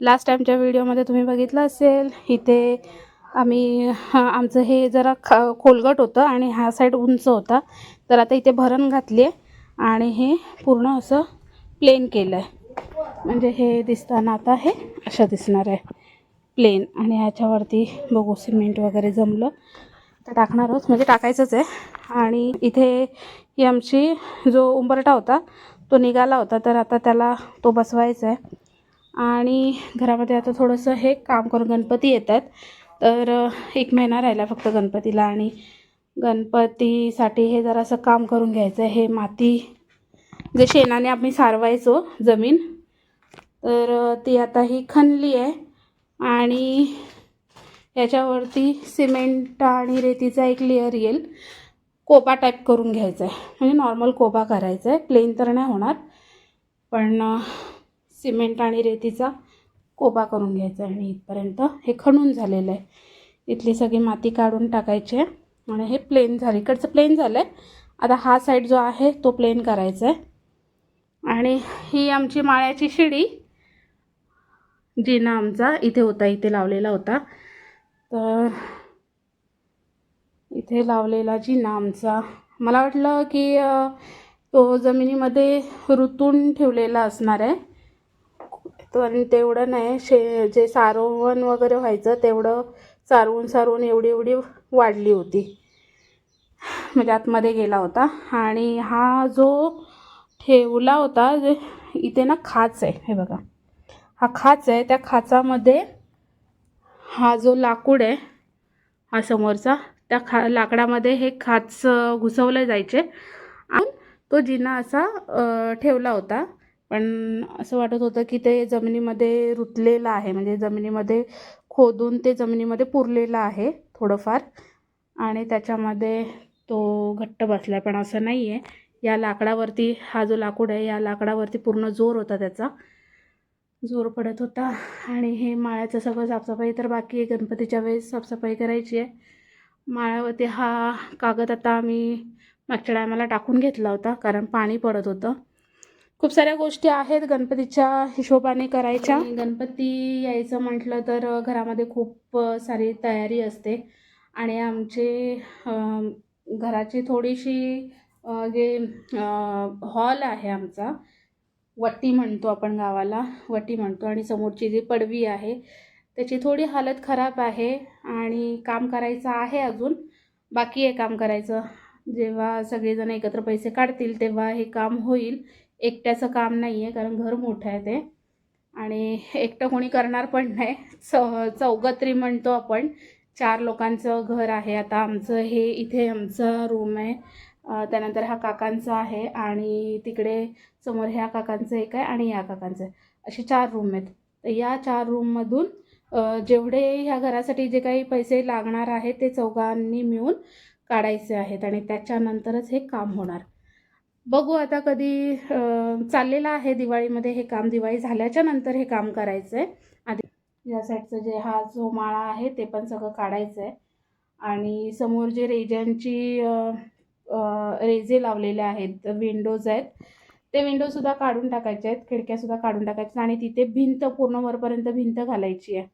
Last टाईमच्या व्हिडिओमध्ये तुम्ही बघितलं असेल इथे आम्ही आमचं हे जरा ख खोलगट होतं आणि हा साईड उंच होता. तर आता इथे भरण घातली आहे आणि हे पूर्ण असं प्लेन केलं आहे म्हणजे हे दिसताना आता हे असं दिसणार आहे. प्लेन आणि ह्याच्यावरती बघू सिमेंट वगैरे जमलं. तर टाकणार आहोत. म्हणजे टाकायचंच आहे. आणि इथे ही आमची जो उंबरटा होता तो निघाला होता. तर आता त्याला तो बसवायचा आहे आणि घरामध्ये आता थोडंसं हे काम करून गणपती येतात. तर एक महिना राहिला फक्त गणपतीला आणि गणपतीसाठी हे जरासं काम करून घ्यायचं आहे. हे माती जे शेणाने आम्ही सारवायचो जमीन तर ती आता ही खणली आहे. आणि याच्यावरती सिमेंट आणि रेतीचा एक लेअर येईल. कोबा टाईप करून घ्यायचा आहे. म्हणजे नॉर्मल कोबा करायचा आहे. प्लेन तर नाही होणार. पण सिमेंट आणि रेतीचा कोबा करून घ्यायचा आहे आणि इथपर्यंत हे खणून झालेलं आहे. इथली सगळी माती काढून टाकायची आहे आणि हे प्लेन झालं. इकडचं प्लेन झालं आहे आता हा साईड जो आहे तो प्लेन करायचा आहे. आणि ही आमची माळ्याची शिडी जिना आमचा इथे होता इथे लावलेला होता. तर इथे लावलेला जिना आमचा. मला वाटलं की तो जमिनीमध्ये रुतून ठेवलेला असणार आहे. पण तेवढं नाही शे जे सारवण वगैरे व्हायचं तेवढं सारवून सारवून एवढी एवढी वाढली होती. म्हणजे आतमध्ये गेला होता. आणि हा जो ठेवला होता जे इथे ना खाच आहे हे बघा. हा खाच आहे त्या खाचामध्ये हा जो लाकूड आहे हा समोरचा त्या खा लाकडामध्ये हे खाच घुसवले जायचे. आणि तो जिना असा ठेवला होता. पण असं वाटत होतं की ते जमिनीमध्ये रुतलेलं आहे. म्हणजे जमिनीमध्ये खोदून ते जमिनीमध्ये पुरलेलं आहे थोडंफार. आणि त्याच्यामध्ये तो घट्ट बसला पण असं नाही आहे या लाकडावरती हा जो लाकूड आहे या लाकडावरती पूर्ण जोर होता त्याचा. जोर पडत होता. आणि हे माळ्याचं सगळं साफसफाई तर बाकी आहे. गणपतीच्या वेळेस साफसफाई करायची आहे. माळ्यावरती हा कागद आता आम्ही मागच्या टायमाला टाकून घेतला होता. कारण पाणी पडत होतं. खूप साऱ्या गोष्टी आहेत गणपतीच्या हिशोबाने करायच्या. गणपती यायचं म्हटलं तर घरामध्ये खूप सारी तयारी असते. आणि आमचे घराची थोडीशी जे हॉल आहे आमचा वट्टी म्हणतो आपण गावाला वट्टी म्हणतो. आणि समोरची जी पडवी आहे त्याची थोडी हालत खराब आहे आणि काम करायचं आहे अजून. बाकी आहे काम करायचं. जेव्हा सगळेजण एकत्र पैसे काढतील तेव्हा हे काम होईल. एकट्याचं काम नाही आहे कारण घर मोठं आहे ते. आणि एकटं कोणी करणार पण नाही. च चौगत्री म्हणतो आपण. चार लोकांचं घर आहे. आता आमचं हे इथे आमचा रूम आहे. त्यानंतर हा काकांचा आहे आणि तिकडे समोर ह्या काकांचं एक आहे आणि या काकांचं आहे. असे चार रूम आहेत. तर या चार रूममधून जेवढे ह्या घरासाठी जे काही पैसे लागणार आहेत ते चौघांनी मिळून काढायचे आहेत आणि त्याच्यानंतरच हे काम होणार. बघू आता कधी चाललेलं आहे दिवाळीमध्ये हे काम. दिवाळी झाल्याच्यानंतर हे काम करायचं आहे आधी या साईडचं जे हा जो माळा आहे ते पण सगळं काढायचं आहे आणि समोर जे रेजांची रेजे लावलेले आहेत विंडोज आहेत ते विंडोसुद्धा काढून टाकायचे आहेत खिडक्यासुद्धा काढून टाकायच्या आणि तिथे भिंत पूर्ण वरपर्यंत भिंत घालायची आहे.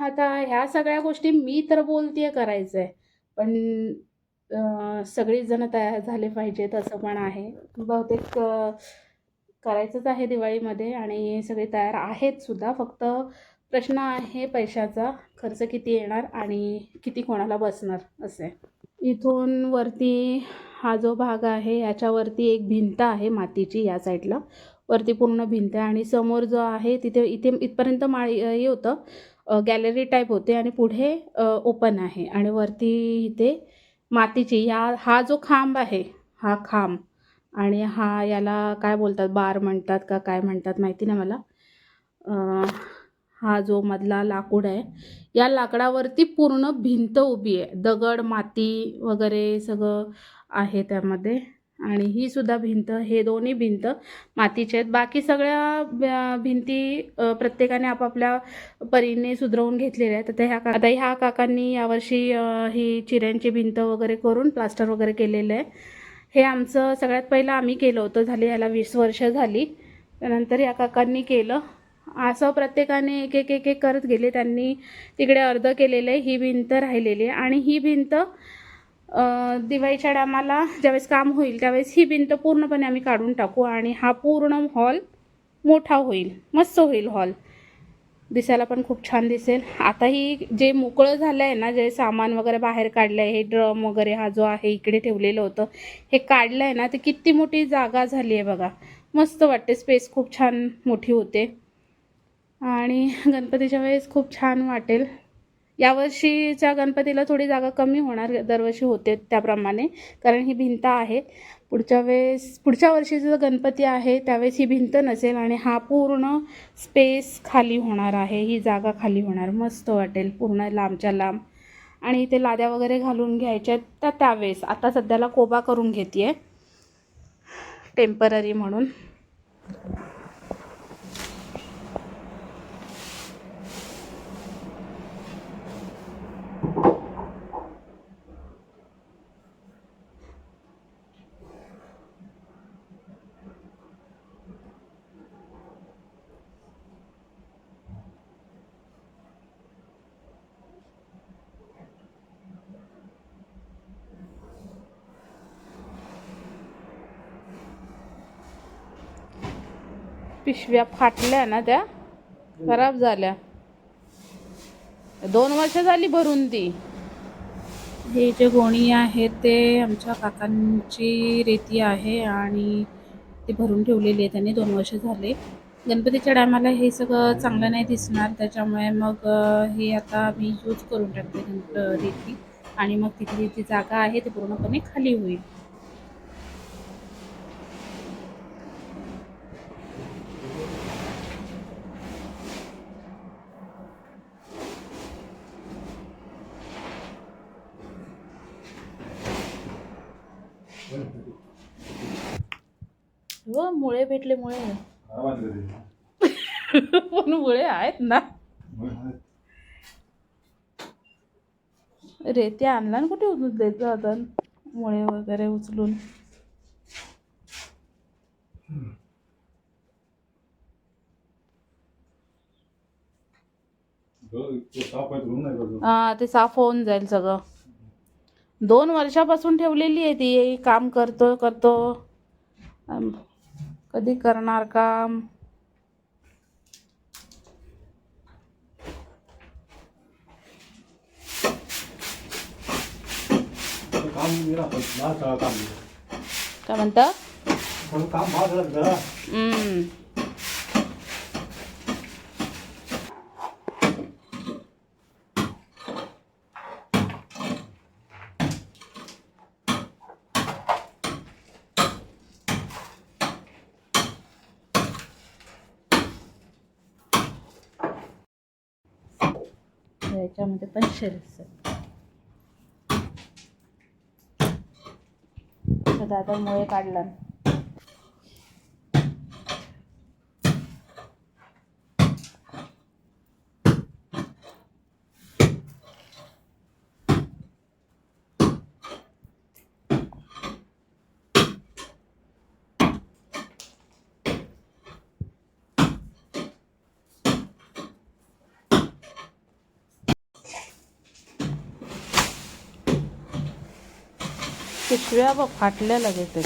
आता ह्या सगळ्या गोष्टी मी तर बोलते करायचं आहे पण सगळीच जण तयार झाले पाहिजेत असं पण आहे. बहुतेक करायचंच आहे दिवाळीमध्ये आणि सगळे तयार आहेत सुद्धा. फक्त प्रश्न आहे पैशाचा खर्च किती येणार आणि किती कोणाला बसणार असे. इथून वरती हा जो भाग आहे याच्यावरती एक भिंत आहे मातीची या साईडला. वरती पूर्ण भिंत आहे आणि समोर जो आहे तिथे इथे इथपर्यंत माळी हे होतं. गॅलरी टाईप होते आणि पुढे ओपन आहे आणि वरती इथे मातीची या हा जो खांब आहे हा खांब आणि हा याला काय बोलतात? बार म्हणतात का काय म्हणतात माहिती नाही मला. हा जो मधला लाकूड आहे या लाकडावरती पूर्ण भिंत उभी आहे. दगड माती वगैरे सगळं आहे त्यामध्ये. आणि ही सुद्धा भिंत हे दोन्ही भिंत मातीचे आहेत. बाकी सगळ्या भिंती प्रत्येकाने आपापल्या परीने सुधरवून घेतलेल्या आहेत. आता ह्या का आता ह्या काकांनी यावर्षी ही चिऱ्यांची भिंत वगैरे करून प्लास्टर वगैरे केलेलं आहे हे आमचं सगळ्यात पहिलं आम्ही केलं होतं झाले ह्याला वीस वर्ष झाली. त्यानंतर या काकांनी केलं. असं प्रत्येकाने एक एक एक एक करत गेले. त्यांनी तिकडे अर्ध केलेलं आहे. ही भिंत राहिलेली आहे. आणि ही भिंत दिवाळीच्या टायमाला ज्यावेळेस काम होईल त्यावेळेस ही भिंत पूर्णपणे आम्ही काढून टाकू आणि हा पूर्ण हॉल मोठा होईल मस्त होईल हॉल. दिसायला पण खूप छान दिसेल. आताही जे मोकळं झालं आहे ना जे सामान वगैरे बाहेर काढलं आहे हे ड्रम वगैरे हा जो आहे इकडे ठेवलेलं होतं हे काढलं आहे ना ते किती मोठी जागा झाली आहे बघा. मस्त वाटते स्पेस खूप छान मोठी होते. आणि गणपतीच्या वेळेस खूप छान वाटेल. यावर्षीच्या गणपतीला थोडी जागा कमी होणार दरवर्षी होते त्याप्रमाणे कारण ही भिंत आहे. पुढच्या वेळेस पुढच्या वर्षीचा जो गणपती आहे त्यावेळेस ही भिंत नसेल आणि हा पूर्ण स्पेस खाली होणार आहे ही जागा खाली होणार. मस्त वाटेल पूर्ण लांबच्या लांब. आणि इथे लाद्या वगैरे घालून घ्यायच्या आहेत त्या त्यावेळेस. आता सध्याला कोबा करून घेते आहे टेंपररी म्हणून. पिशव्या फाटल्या ना त्या खराब झाल्या. दोन वर्ष झाली भरून ती. हे जे गोणी आहे ते आमच्या काकांची रेती आहे आणि ते भरून ठेवलेली आहे त्यांनी दोन वर्ष झाले. गणपतीच्या टायमाला हे सगळं चांगलं नाही दिसणार त्याच्यामुळे मग हे आता मी यूज करून टाकते रेती. आणि मग तिथली जी जागा आहे ती पूर्णपणे खाली होईल. हो मुळे भेटले मुळे. पण मुळे आहेत ना. रेती आणला ना कुठे उचलून द्यायचं आता? मुळे वगैरे उचलून. हा ते साफ होऊन जाईल सगळं. दोन वर्षापासून ठेवलेली आहे ती. काम करतो करतो. कधी करणार काम? काय म्हणता? याच्यामध्ये पण तर मुळे काढला. पिशव्या बघ फाटल्या लगेच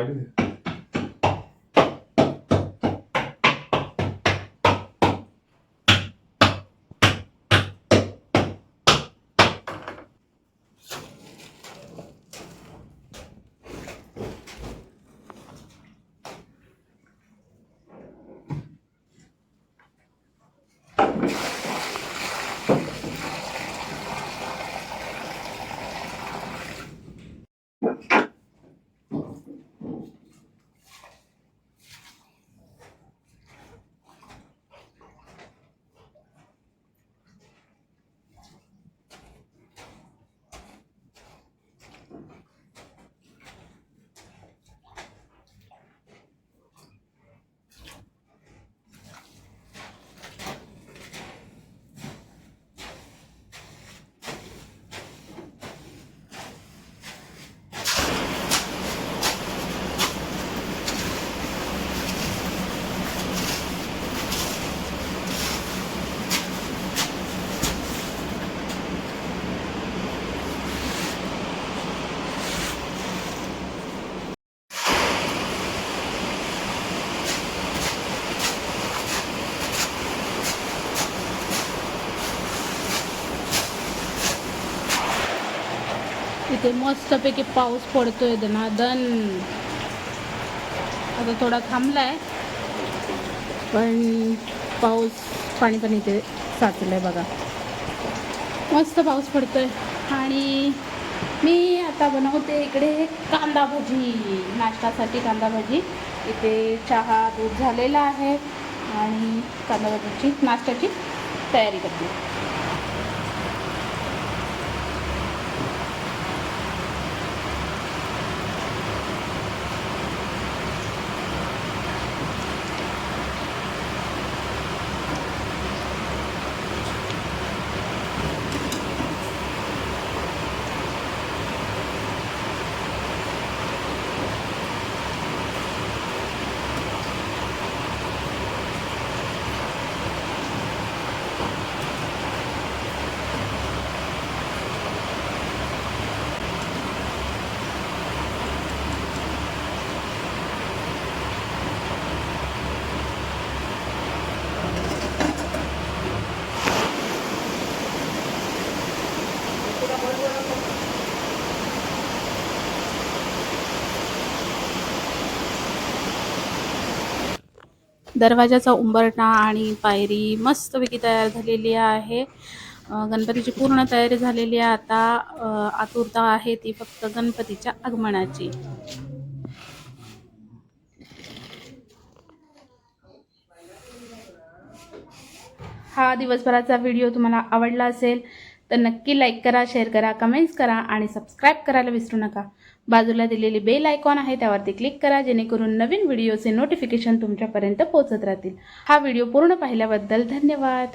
saygı duyuyor. इथे मस्तपैकी पाऊस पडतोय दनादन आता थोडा थांबलाय पण पाऊस पाणी पण इथे साचलं आहे बघा. मस्त पाऊस पडतोय. आणि मी आता बनवते इकडे कांदा भजी नाश्त्यासाठी कांदा भाजी. इथे चहा दूध झालेला आहे. आणि कांदा भजीची नाश्त्याची तयारी करते. दरवाजाचा उंबरठा आणि पायरी मस्तपैकी तयार झालेली आहे. गणपतीची पूर्ण तयारी झालेली आहे. आता आतुरता आहे ती फक्त गणपतीच्या आगमनाची. हा दिवसभराचा व्हिडिओ तुम्हाला आवडला असेल तर नक्की लाईक करा शेअर करा कमेंट्स करा आणि सबस्क्राईब करायला विसरू नका. बाजूला दिलेली बेल आयकॉन आहे त्यावरती क्लिक करा जेणेकरून नवीन व्हिडिओचे नोटिफिकेशन तुमच्यापर्यंत पोहोचत राहतील. हा व्हिडिओ पूर्ण पाहिल्याबद्दल धन्यवाद.